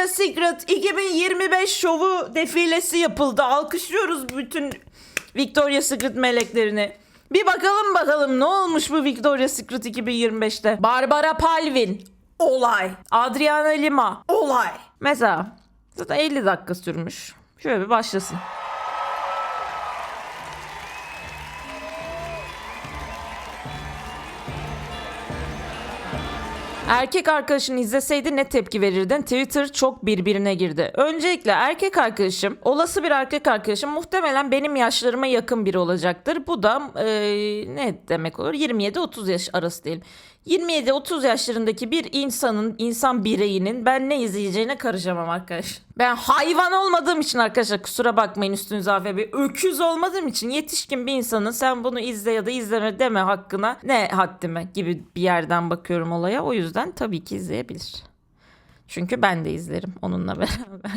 Victoria's Secret 2025 şovu defilesi yapıldı. Alkışlıyoruz bütün Victoria's Secret meleklerini. Bir bakalım bakalım ne olmuş bu Victoria's Secret 2025'te. Barbara Palvin. Olay. Adriana Lima. Olay. Mesela zaten 50 dakika sürmüş. Şöyle bir başlasın. Erkek arkadaşın izleseydi ne tepki verirdin? Twitter çok birbirine girdi. Öncelikle erkek arkadaşım, olası bir erkek arkadaşım muhtemelen benim yaşlarıma yakın biri olacaktır. Bu da eee, ne demek olur? 27-30 yaş arası diyelim. 27-30 yaşlarındaki bir insanın, insan bireyinin ben ne izleyeceğine karışamam arkadaş. Ben hayvan olmadığım için arkadaşlar kusura bakmayın üstünüze hafif bir öküz olmadığım için yetişkin bir insanın sen bunu izle ya da izleme deme hakkına ne haddime gibi bir yerden bakıyorum olaya. O yüzden tabii ki izleyebilir. Çünkü ben de izlerim onunla beraber.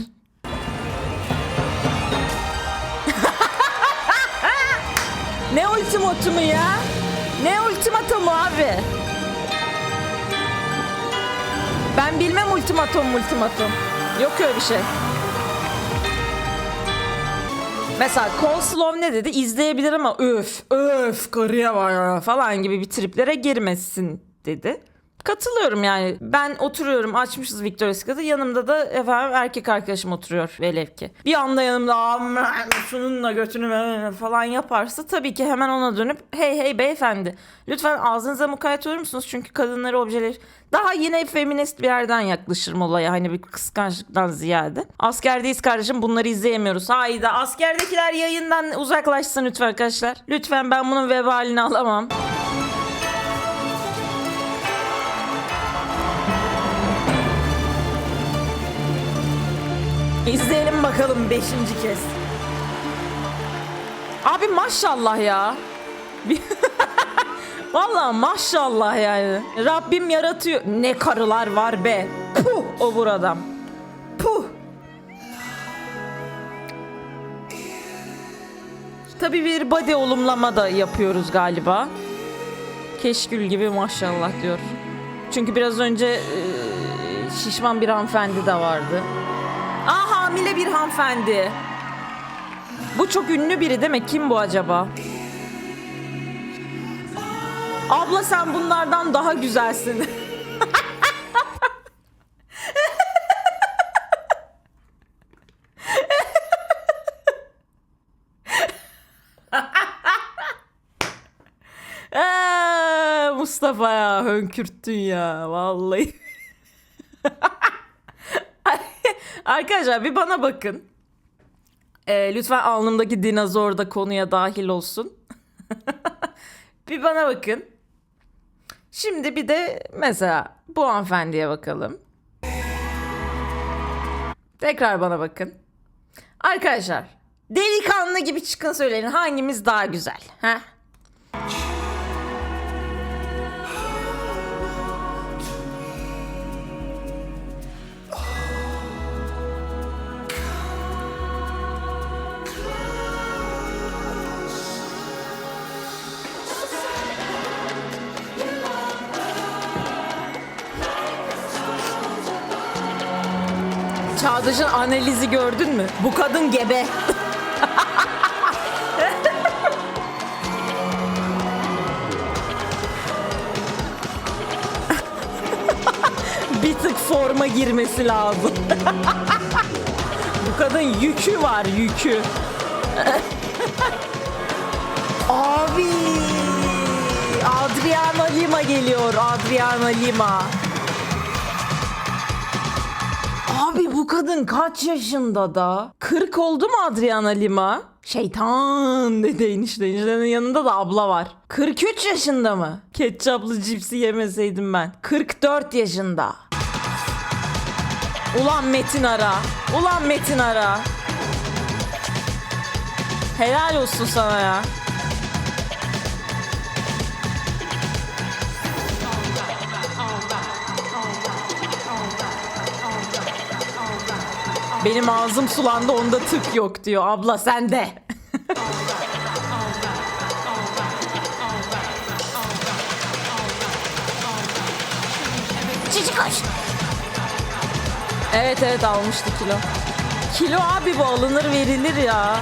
ne ultimatumu ya? Ne ultimatumu abi? Ben bilmem ultimatum ultimatum. Yok öyle bir şey. Mesela Coleslaw ne dedi? İzleyebilir ama öf öf karıya var falan gibi bir triplere girmesin dedi. Katılıyorum yani. Ben oturuyorum açmışız Victoria's Secret'ı. Yanımda da efendim erkek arkadaşım oturuyor velev ki. Bir anda yanımda "Aman, şununla götünü ver" falan yaparsa tabii ki hemen ona dönüp hey hey beyefendi lütfen ağzınıza mukayyet olur musunuz? Çünkü kadınları objeler daha yine feminist bir yerden yaklaşırım olaya hani bir kıskançlıktan ziyade. Askerdeyiz kardeşim bunları izleyemiyoruz. Hayda askerdekiler yayından uzaklaşsın lütfen arkadaşlar. Lütfen ben bunun vebalini alamam. İzleyelim bakalım beşinci kez. Abi maşallah ya. Vallahi maşallah yani. Rabbim yaratıyor. Ne karılar var be. Puh o buradan. Puh. Tabii bir body olumlama da yapıyoruz galiba. Keşkül gibi maşallah diyor. Çünkü biraz önce e, şişman bir hanımefendi de vardı. Aa hamile bir hanımefendi. Bu çok ünlü biri değil mi? Kim bu acaba? Abla sen bunlardan daha güzelsin. Ee, Mustafa ya hönkürttün ya vallahi. Arkadaşlar bir bana bakın. Ee, lütfen alnımdaki dinozor da konuya dahil olsun. bir bana bakın. Şimdi bir de mesela bu hanımefendiye bakalım. Tekrar bana bakın. Arkadaşlar delikanlı gibi çıkın söyleyin hangimiz daha güzel? Heh. Çağdaş'ın analizi gördün mü? Bu kadın gebe. Bir tık forma girmesi lazım. Bu kadın yükü var yükü. Abi Adriana Lima geliyor Adriana Lima. Abi bu kadın kaç yaşında da? 40 oldu mu Adriana Lima? Şeytan dedi enişte. Eniştenin yanında da abla var. 43 yaşında mı? Ketçaplı cipsi yemeseydim ben. 44 yaşında. Ulan Metin Ara. Ulan Metin Ara. Helal olsun sana ya. Benim ağzım sulandı onda tık yok diyor. Abla sen de. Cici koş. Evet evet almıştı kilo. Kilo abi bu alınır verilir ya.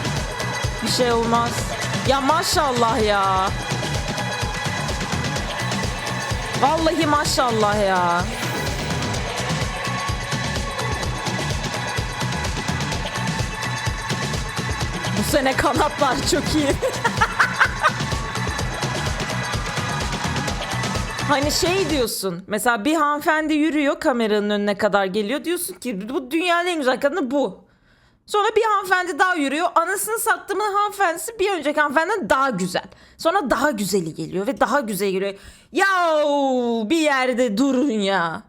Bir şey olmaz. Ya maşallah ya. Vallahi maşallah ya. Sene kanatlar çok iyi. Hani şey diyorsun mesela bir hanımefendi yürüyor kameranın önüne kadar geliyor diyorsun ki bu dünyanın en güzel kadını bu. Sonra bir hanımefendi daha yürüyor anasını sattığımın hanımefendisi bir önceki hanımefendiden daha güzel. Sonra daha güzeli geliyor ve daha güzeli geliyor. Yahu bir yerde durun ya.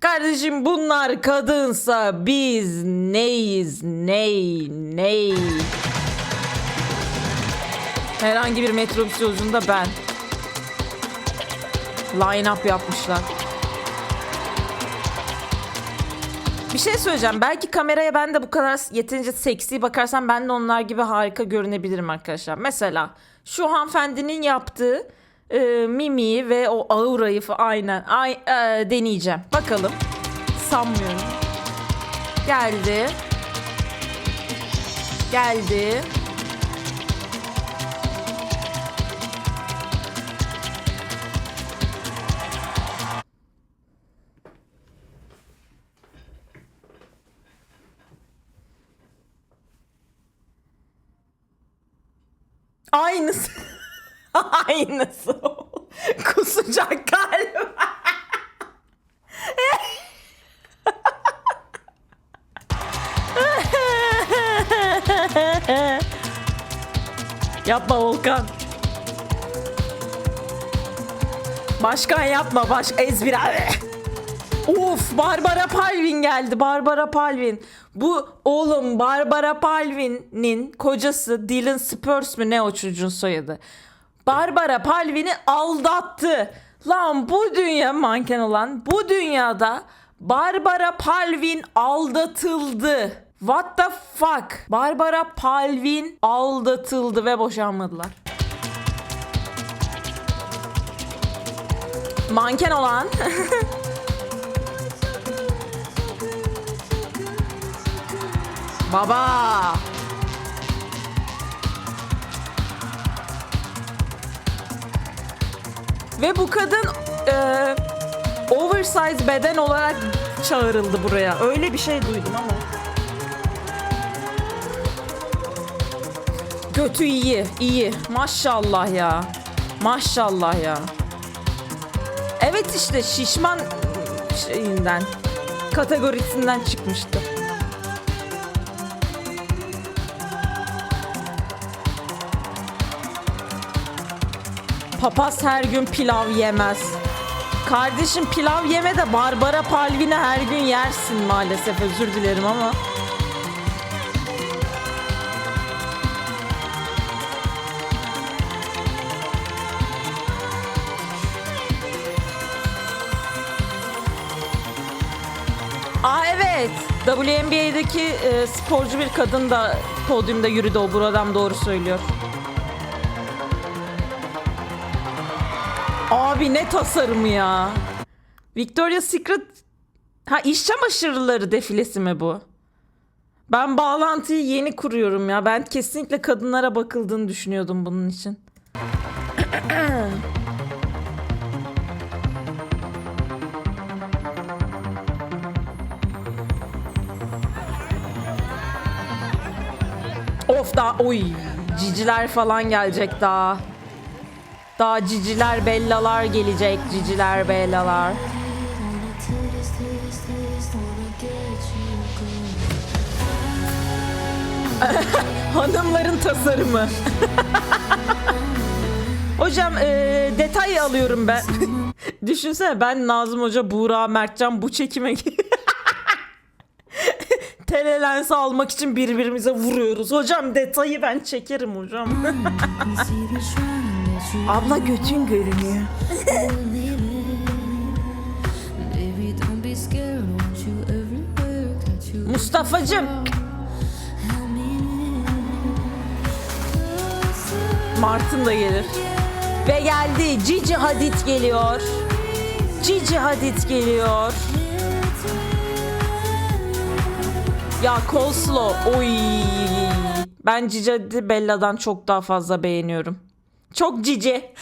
Kardeşim bunlar kadınsa biz neyiz ney ney. Herhangi bir metrobüs yolculuğunda ben. Line up yapmışlar. Bir şey söyleyeceğim. Belki kameraya ben de bu kadar yeterince seksi bakarsam ben de onlar gibi harika görünebilirim arkadaşlar. Mesela şu hanımefendinin yaptığı e, mimiği ve o aurayı fa- aynen ay, e, deneyeceğim. Bakalım. Sanmıyorum. Geldi. Geldi. Aynısı. Aynısı. Kusacak galiba. yapma Volkan. Başkan yapma baş ezbir abi. Uf Barbara Palvin geldi. Barbara Palvin. Bu oğlum Barbara Palvin'in kocası Dylan Spurs mü ne o çocuğun soyadı. Barbara Palvin'i aldattı. Lan bu dünya manken olan bu dünyada Barbara Palvin aldatıldı. What the fuck? Barbara Palvin aldatıldı ve boşanmadılar. Manken olan Baba. Ve bu kadın e, oversize beden olarak çağrıldı buraya. Öyle bir şey duydum ama. Götü iyi, iyi. Maşallah ya. Maşallah ya. Evet işte şişman şeyinden kategorisinden çıkmıştı. Papaz her gün pilav yemez. Kardeşim pilav yeme de Barbara Palvin'i her gün yersin maalesef özür dilerim ama. Aa evet. WNBA'deki e, sporcu bir kadın da podyumda yürüdü o buradan doğru söylüyor. Abi ne tasarımı ya. Victoria's Secret ha iş çamaşırları defilesi mi bu? Ben bağlantıyı yeni kuruyorum ya. Ben kesinlikle kadınlara bakıldığını düşünüyordum bunun için. of daha oy ciciler falan gelecek daha. Daha ciciler bellalar gelecek ciciler bellalar. Hanımların tasarımı. Hocam e, detay alıyorum ben. Düşünsene ben Nazım Hoca, Buğra, Mertcan bu çekime telelens almak için birbirimize vuruyoruz. Hocam detayı ben çekerim hocam. Abla götün görünüyor. Mustafa'cım. Martın da gelir. Ve geldi. Cici Hadid geliyor. Cici Hadid geliyor. Ya coleslaw. Oy. Ben Cici Bella'dan çok daha fazla beğeniyorum. Çok cici.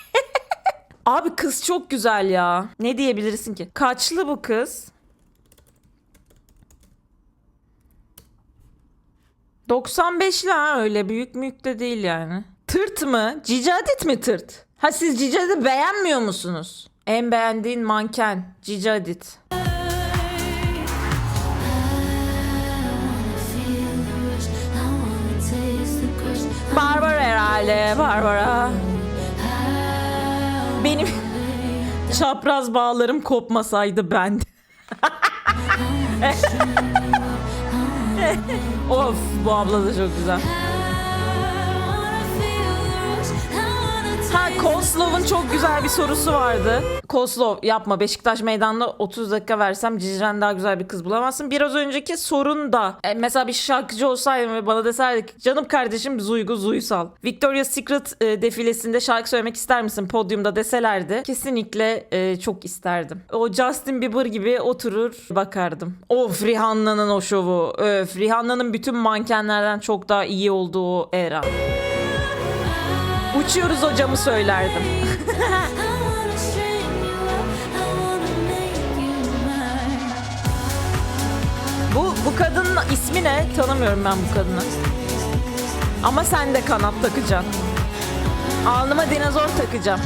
Abi kız çok güzel ya. Ne diyebilirsin ki? Kaçlı bu kız? 95'li ha öyle büyük mülk de değil yani. Tırt mı? Cici Hadid mi tırt? Ha siz Cici Hadid'i beğenmiyor musunuz? En beğendiğin manken Cici Hadid. Herhalde Barbara. Benim çapraz bağlarım kopmasaydı ben. of bu abla da çok güzel. Ha Koslow'un çok güzel bir sorusu vardı. Koslov yapma Beşiktaş meydanında 30 dakika versem Cicren daha güzel bir kız bulamazsın. Biraz önceki sorun da e, mesela bir şarkıcı olsaydım ve bana deseydik canım kardeşim Zuygu Zuysal. Victoria's Secret e, defilesinde şarkı söylemek ister misin podyumda deselerdi kesinlikle e, çok isterdim. O Justin Bieber gibi oturur bakardım. Of Rihanna'nın o şovu. Öf Rihanna'nın bütün mankenlerden çok daha iyi olduğu era. Uçuyoruz hocamı söylerdim. Bu bu kadının ismi ne? Tanımıyorum ben bu kadını. Ama sen de kanat takacaksın. Alnıma dinozor takacağım.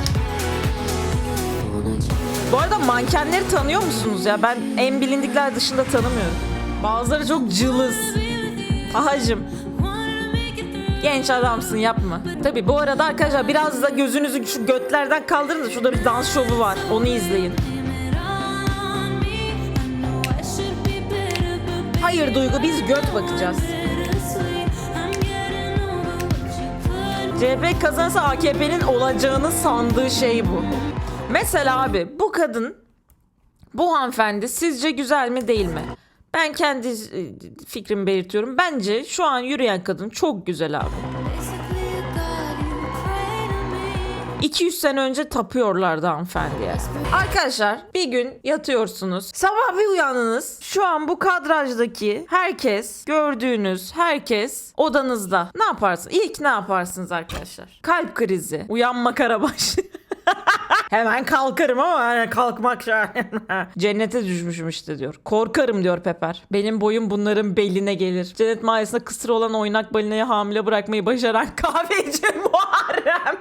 Bu arada mankenleri tanıyor musunuz ya? Ben en bilindikler dışında tanımıyorum. Bazıları çok cılız. Ahacım. Genç adamsın yapma. Tabi bu arada arkadaşlar biraz da gözünüzü şu götlerden kaldırın da şurada bir dans şovu var. Onu izleyin. Hayır Duygu biz göt bakacağız. CHP kazanırsa AKP'nin olacağını sandığı şey bu. Mesela abi bu kadın bu hanımefendi sizce güzel mi değil mi? Ben kendi e, fikrimi belirtiyorum. Bence şu an yürüyen kadın çok güzel abi. 200 sene önce tapıyorlardı hanımefendiye. Arkadaşlar bir gün yatıyorsunuz. Sabah bir uyanınız. Şu an bu kadrajdaki herkes, gördüğünüz herkes odanızda. Ne yaparsın? İlk ne yaparsınız arkadaşlar? Kalp krizi. Uyanma karabaş. Hemen kalkarım ama hani kalkmak şahane. Cennete düşmüşüm işte diyor. Korkarım diyor Pepper. Benim boyum bunların beline gelir. Cennet mahallesinde kısır olan oynak balinayı hamile bırakmayı başaran kahveci Muharrem.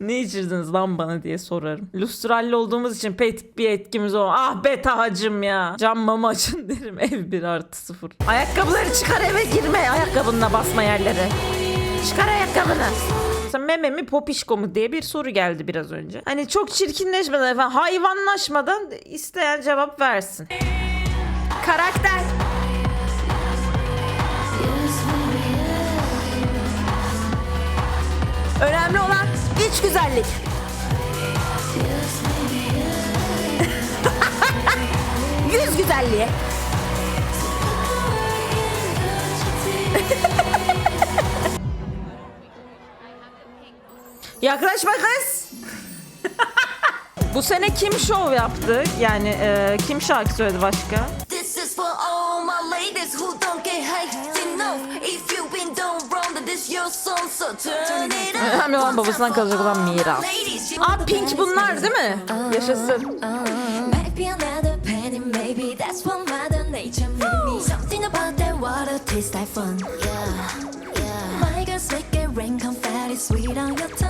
ne içirdiniz lan bana diye sorarım. Lustralli olduğumuz için pek bir etkimiz o. Ah be Tahacım ya. Cam mama açın derim. Ev 1 artı 0. Ayakkabıları çıkar eve girme. Ayakkabınla basma yerlere. Çıkar ayakkabını. Mesela meme mi popişko mu diye bir soru geldi biraz önce. Hani çok çirkinleşmeden efendim hayvanlaşmadan isteyen cevap versin. Karakter. Önemli olan iç güzellik. Yüz güzelliği. Yaklaşma kız. Bu sene kim şov yaptı? Yani e, kim şarkı söyledi başka? This is for all my ladies who don't get hate enough. If you've been done wrong, then this your song, so turn it up. Önemli olan babasından kalacak olan miras. You Aa Pink bunlar değil mi? Yaşasın. might be another penny, maybe that's what Mother Nature made me. Something about that water tastes like fun. Yeah, yeah. My girls make it rain, confetti sweet on your tongue.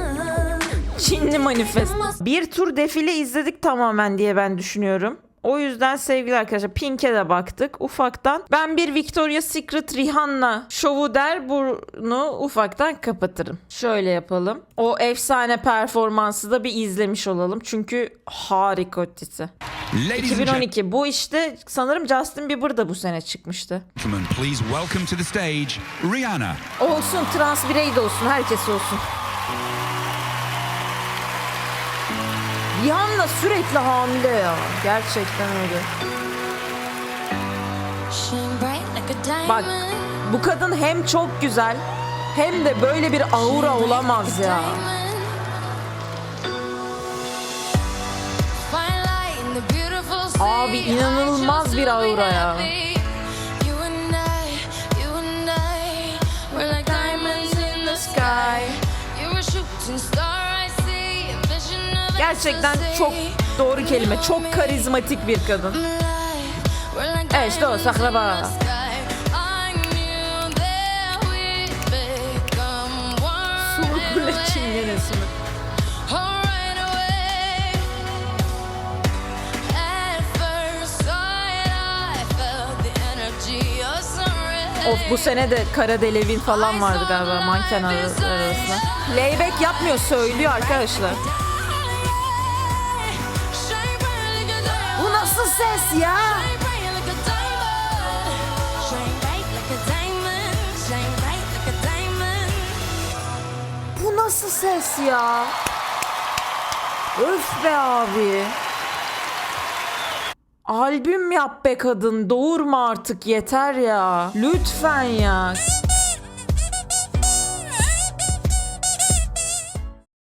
Çinli manifest. Bir tur defile izledik tamamen diye ben düşünüyorum. O yüzden sevgili arkadaşlar Pink'e de baktık ufaktan. Ben bir Victoria's Secret Rihanna şovu der bunu ufaktan kapatırım. Şöyle yapalım. O efsane performansı da bir izlemiş olalım. Çünkü harika ötesi. Ladies and 2012 bu işte sanırım Justin Bieber da bu sene çıkmıştı. gentlemen, please welcome to the stage Rihanna. Olsun trans birey de olsun herkes olsun. Rihanna sürekli hamile ya. Gerçekten öyle. Bak bu kadın hem çok güzel hem de böyle bir aura olamaz ya. Abi inanılmaz bir aura ya. You we're shooting star, Gerçekten çok doğru kelime. Çok karizmatik bir kadın. We'd become one. Sulu çingenesi mi? Of bu sene de Kara Delevin falan vardı galiba manken ar- arasında. Playback yapmıyor söylüyor arkadaşlar. Nasıl ses ya? Bu nasıl ses ya? Öf be abi. Albüm yap be kadın. Doğurma artık yeter ya. Lütfen ya.